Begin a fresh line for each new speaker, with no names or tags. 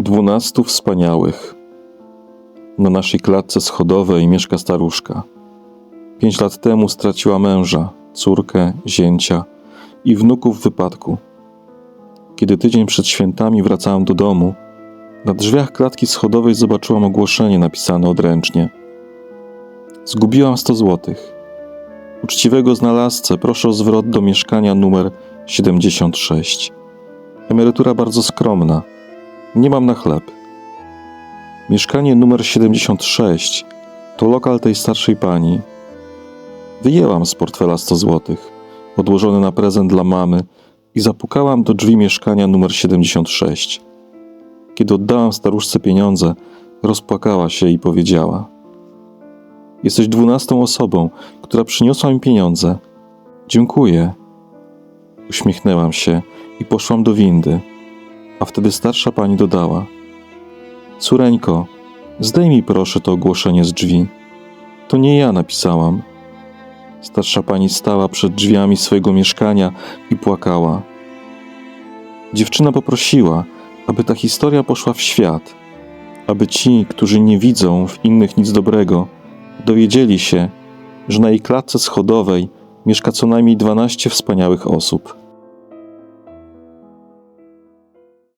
Dwunastu wspaniałych. Na naszej klatce schodowej mieszka staruszka. Pięć lat temu straciła męża, córkę, zięcia i wnuków w wypadku. Kiedy tydzień przed świętami wracałem do domu, na drzwiach klatki schodowej zobaczyłam ogłoszenie napisane odręcznie. Zgubiłam 100 złotych. Uczciwego znalazcę proszę o zwrot do mieszkania numer 76. Emerytura bardzo skromna. Nie mam na chleb. Mieszkanie numer 76 to lokal tej starszej pani. Wyjęłam z portfela 100 złotych, odłożony na prezent dla mamy i zapukałam do drzwi mieszkania numer 76. Kiedy oddałam staruszce pieniądze, rozpłakała się i powiedziała: Jesteś dwunastą osobą, która przyniosła mi pieniądze. Dziękuję. Uśmiechnęłam się i poszłam do windy, a wtedy starsza pani dodała: Córeńko, zdejmij proszę to ogłoszenie z drzwi. To nie ja napisałam. Starsza pani stała przed drzwiami swojego mieszkania i płakała. Dziewczyna poprosiła, aby ta historia poszła w świat, aby ci, którzy nie widzą w innych nic dobrego, dowiedzieli się, że na jej klatce schodowej mieszka co najmniej 12 wspaniałych osób.